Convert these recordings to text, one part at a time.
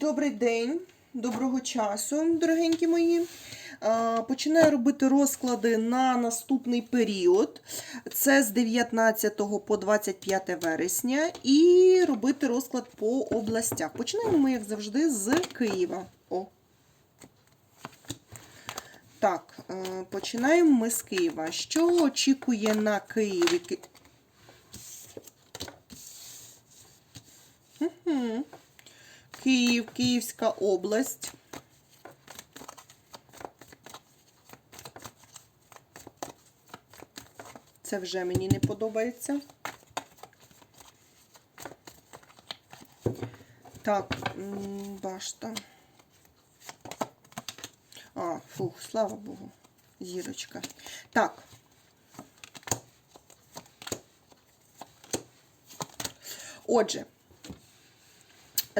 Добрий день, доброго часу, дорогенькі мої. Починаю робити розклади на наступний період. Це з 19 по 25 вересня. І робити розклад по областях. Починаємо ми, як завжди, з Києва. О. Так, е, починаємо ми з Києва. Що очікує на Києві? Київ, Київська область. Це вже мені не подобається. Так, башта. А, фух, слава Богу. Зірочка. Так. Отже,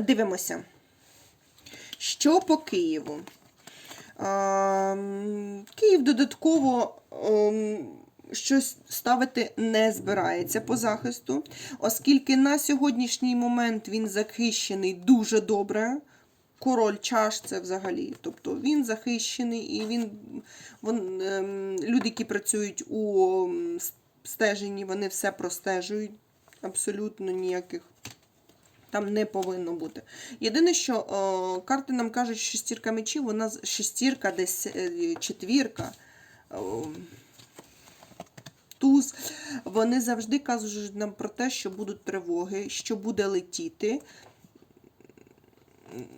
дивимося. Що по Києву? Ем, Київ додатково ем, щось ставити не збирається по захисту, оскільки на сьогоднішній момент він захищений дуже добре. Король чаш це взагалі. Тобто він захищений і він, вон, ем, люди, які працюють у стеженні, вони все простежують. Абсолютно ніяких там не повинно бути. Єдине, що о, карти нам кажуть, що шестірка мечів, вона шестірка, десь е, четвірка, о, туз. Вони завжди кажуть нам про те, що будуть тривоги, що буде летіти.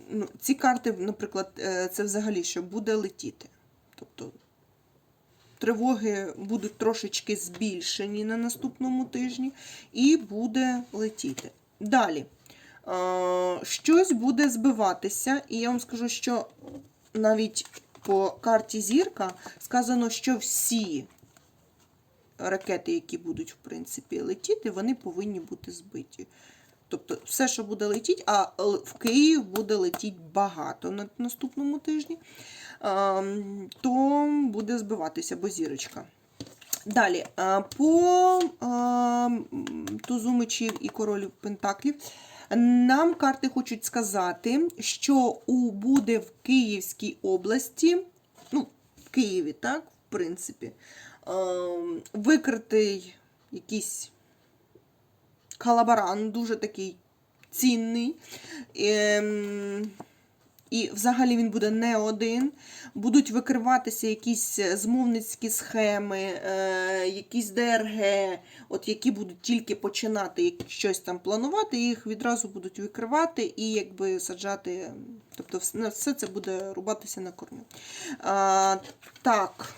Ну, ці карти, наприклад, е, це взагалі, що буде летіти. Тобто тривоги будуть трошечки збільшені на наступному тижні, і буде летіти. Далі. Е, Щось буде збиватися, і я вам скажу, що навіть по карті зірка сказано, що всі ракети, які будуть, в принципі, летіти, вони повинні бути збиті. Тобто, все, що буде летіти, а в Київ буде летіти багато на наступному тижні, ем, то буде збиватися, бо зірочка. Далі, е, по ем, тузу мечів і королю пентаклів. Нам карти хочуть сказати, що у буде в Київській області, ну, в Києві, так, в принципі, ем, викритий якийсь колаборант, дуже такий цінний. І взагалі він буде не один. Будуть викриватися якісь змовницькі схеми, е, якісь ДРГ, от які будуть тільки починати щось там планувати, їх відразу будуть викривати і якби саджати. Тобто все це буде рубатися на корню. А, так.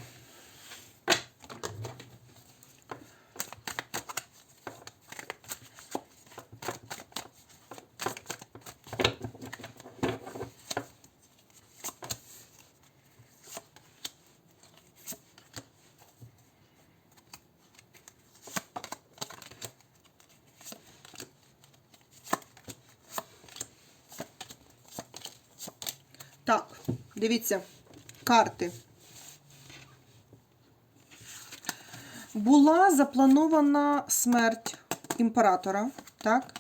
Так, дивіться, карти. Була запланована смерть імператора, так?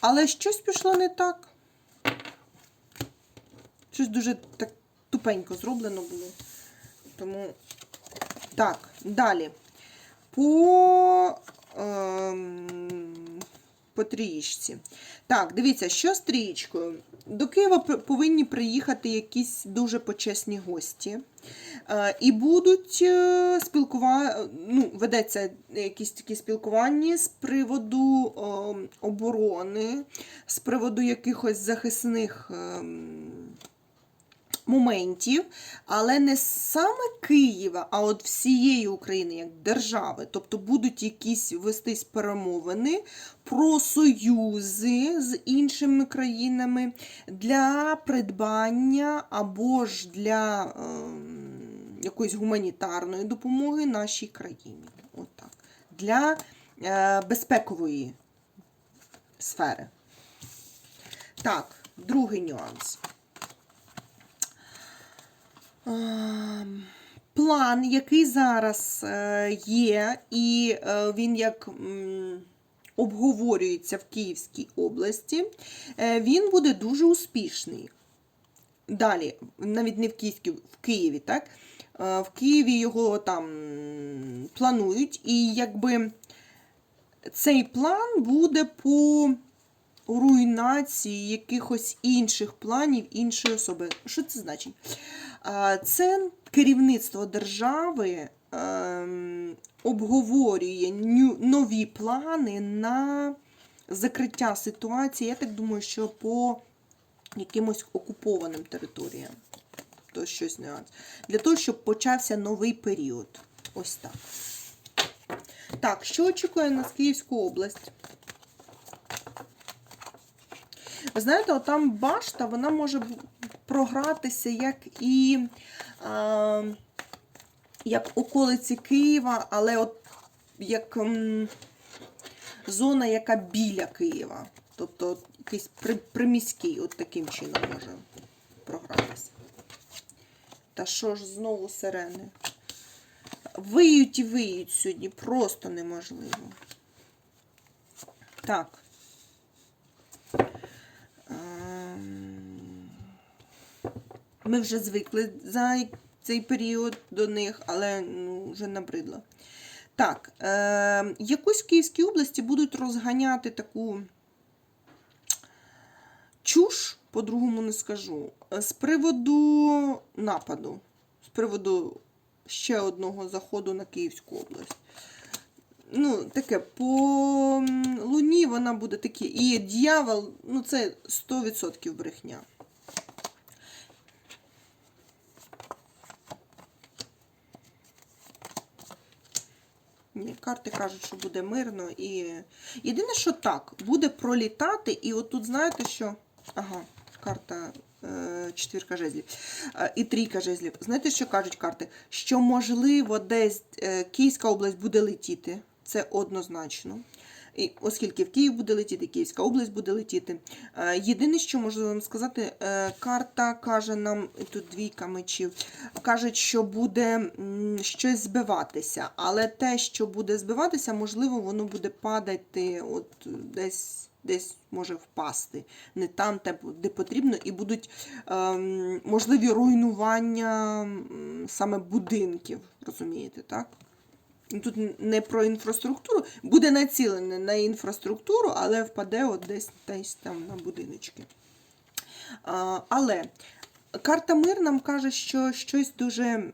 Але щось пішло не так. Щось дуже так тупенько зроблено було. Тому. Так, далі. По. Ем, по трієчці. Так, дивіться, що з трієчкою? До Києва повинні приїхати якісь дуже почесні гості. Е, І будуть е, спілкува... ну, ведеться якісь такі спілкування з приводу е, оборони, з приводу якихось захисних. Моментів, але не саме Києва, а от всієї України як держави. Тобто будуть якісь вестись перемовини про союзи з іншими країнами для придбання або ж для ем, якоїсь гуманітарної допомоги нашій країні. Отак. Для е, безпекової сфери. Так, другий нюанс. Ем, План, який зараз е, є, і е, він як обговорюється в Київській області, е, він буде дуже успішний. Далі, навіть не в Київській, в Києві, так? В Києві його там планують, і якби цей план буде по руйнації якихось інших планів іншої особи. Що це значить? Це керівництво держави ем, обговорює нові плани на закриття ситуації. Я так думаю, що по якимось окупованим територіям. То щось нюанс. Для того, щоб почався новий період. Ось так. Так, що очікує нас Київську область? Ви знаєте, отам башта, вона може програтися як і а, як околиці Києва, але от як м, зона, яка біля Києва. Тобто якийсь при, приміський, от таким чином може програтися. Та що ж знову сирени? Виють і виють сьогодні, просто неможливо. Так. Ми вже звикли за цей період до них, але ну, вже набридло. Так, е, якось в Київській області будуть розганяти таку чуш, по-другому не скажу, з приводу нападу, з приводу ще одного заходу на Київську область. Ну, таке, по Луні вона буде такі. І дьявол, ну це 100% брехня. Ні, карти кажуть, що буде мирно. І єдине, що так, буде пролітати, і от тут знаєте, що. Ага, карта е, четвірка жезлів е, і трійка жезлів. Знаєте, що кажуть карти? Що можливо десь е, Київська область буде летіти. Це однозначно. І оскільки в Київ буде летіти, Київська область буде летіти. Е, Єдине, що можу вам сказати, е, карта каже нам, тут двійка мечів, кажуть, що буде щось збиватися, але те, що буде збиватися, можливо, воно буде падати, от десь, десь може впасти. Не там, де потрібно, і будуть ем, можливі руйнування саме будинків, розумієте, так? Тут не про інфраструктуру, буде націлене на інфраструктуру, але впаде от десь, десь там на будиночки. А, але карта мир нам каже, що щось дуже.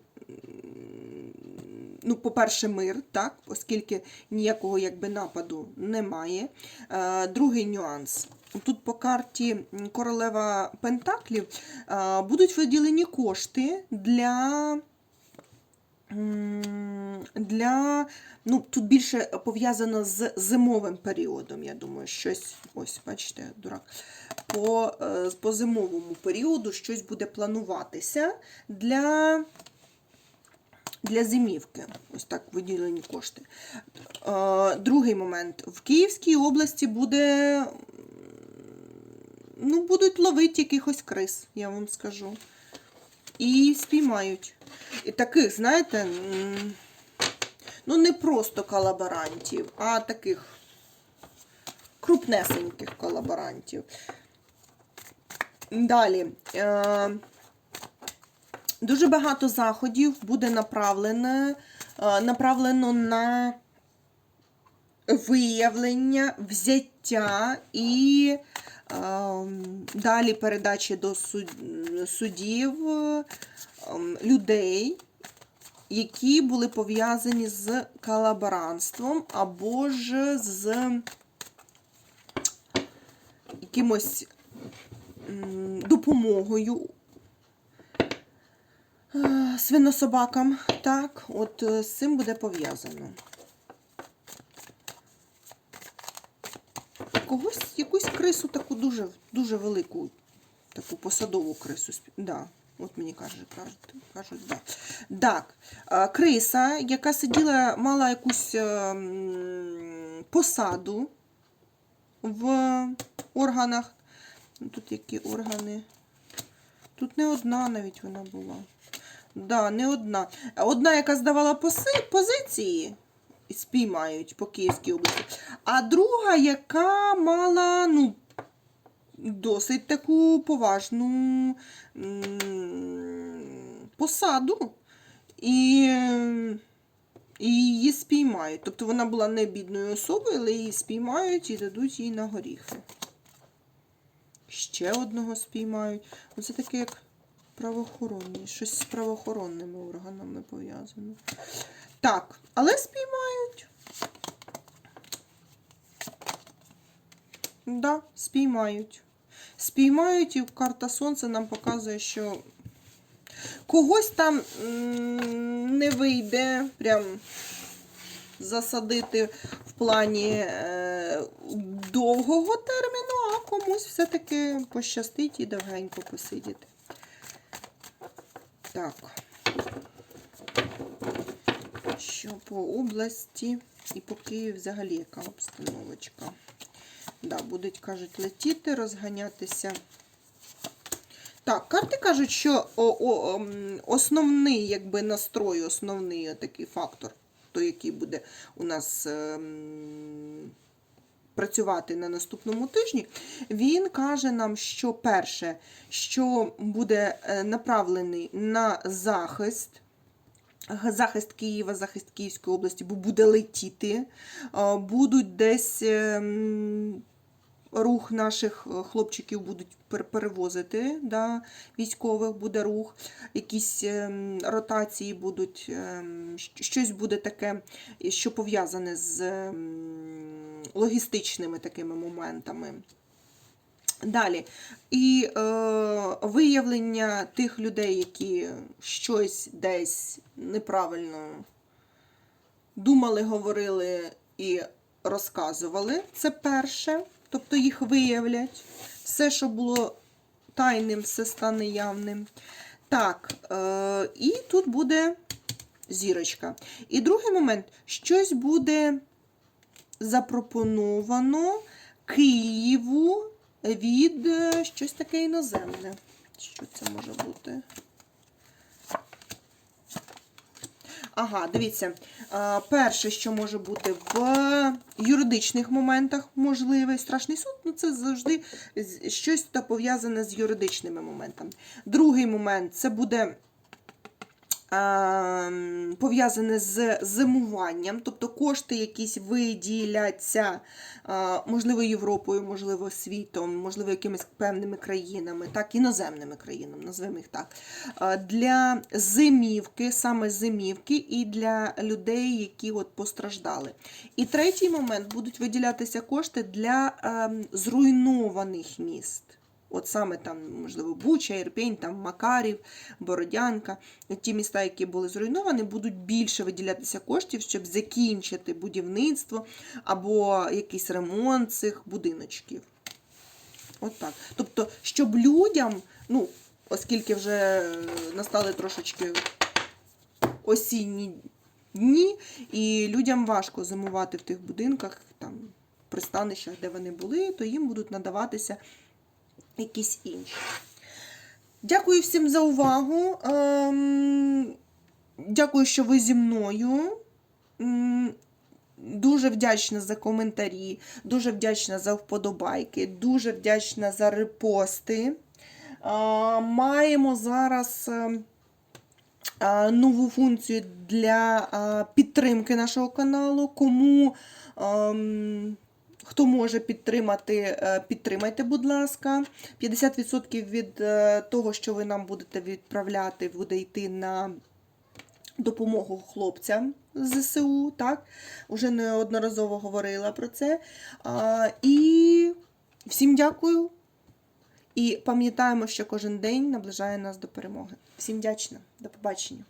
Ну, по-перше, мир, так, оскільки ніякого якби нападу немає. Другий нюанс. Тут по карті королева Пентаклів будуть виділені кошти для для, ну, тут більше пов'язано з зимовим періодом, я думаю, щось, ось, бачите, дурак, по, е, по зимовому періоду щось буде плануватися для, для зимівки. Ось так виділені кошти. Е, Другий момент. В Київській області буде, ну, будуть ловити якихось крис, я вам скажу. І спіймають. І таких, знаєте, ну не просто колаборантів, а таких крупнесеньких колаборантів. Далі. Е, дуже багато заходів буде направлено, е, направлено на виявлення, взяття і далі передачі до суд- судів ем, людей, які були пов'язані з колаборантством або ж з якимось допомогою е, свинособакам. Так, от е, з цим буде пов'язано. Когось якусь крису таку дуже, дуже велику, таку посадову крису. Да, от мені кажуть, кажуть, кажуть да. Так, е, криса, яка сиділа, мала якусь е, посаду в органах. Ну, Тут які органи? Тут не одна навіть вона була. Да, не одна. Одна, яка здавала поси, позиції, спіймають по Київській області. А друга, яка мала, ну, досить таку поважну посаду. І, і її спіймають. Тобто вона була не бідною особою, але її спіймають і дадуть їй на горіхи. Ще одного спіймають. Оце таке як правоохоронні. Щось з правоохоронними органами пов'язано. Так, але спіймають. Да, спіймають. Спіймають, і карта Сонця нам показує, що когось там не вийде прям засадити в плані е, довгого терміну, а комусь все-таки пощастить і довгенько посидіти. Так. Що по області і по Києву взагалі яка обстановочка? Да, будуть, кажуть, летіти, розганятися. Так, карти кажуть, що о, о, основний якби, настрой, основний такий фактор, той, який буде у нас ем, працювати на наступному тижні, він каже нам, що перше, що буде е, направлений на захист. Захист Києва, захист Київської області, бо буде летіти, будуть десь ем, рух наших е, хлопчиків будуть перевозити, да, військових буде рух, якісь ем, ротації будуть, ем, щось буде таке, що пов'язане з логістичними такими моментами. Далі. І е, виявлення тих людей, які щось десь неправильно думали, говорили і розказували. Це перше. Тобто їх виявлять. Все, що було тайним, все стане явним. Так, е, і тут буде зірочка. І другий момент, щось буде запропоновано Києву від е, щось таке іноземне. Що це може бути? Ага, дивіться. Перше, що може бути в юридичних моментах можливий страшний суд, ну це завжди щось пов'язане з юридичними моментами. Другий момент це буде пов'язане з зимуванням, тобто кошти якісь виділяться, е, можливо, Європою, можливо, світом, можливо, якимись певними країнами, так, іноземними країнами, назвемо їх так, е, для зимівки, саме зимівки, і для людей, які от постраждали. І третій момент будуть виділятися кошти для ем, зруйнованих міст. От саме там, можливо, Буча, Ірпінь, там Макарів, Бородянка. Ті міста, які були зруйновані, будуть більше виділятися коштів, щоб закінчити будівництво або якийсь ремонт цих будиночків. От так. Тобто, щоб людям, ну, оскільки вже настали трошечки осінні дні, і людям важко зимувати в тих будинках, там, пристанищах, де вони були, то їм будуть надаватися якісь інші. Дякую всім за увагу. Ем, Дякую, що ви зі мною. Дуже вдячна за коментарі, дуже вдячна за вподобайки, дуже вдячна за репости. А, Маємо зараз е, нову функцію для підтримки нашого каналу. Кому ем, хто може підтримати, е, підтримайте, будь ласка. 50% від е, того, що ви нам будете відправляти, буде йти на допомогу хлопцям ЗСУ. Так? Уже неодноразово говорила про це. І всім дякую. І пам'ятаємо, що кожен день наближає нас до перемоги. Всім вдячна. До побачення.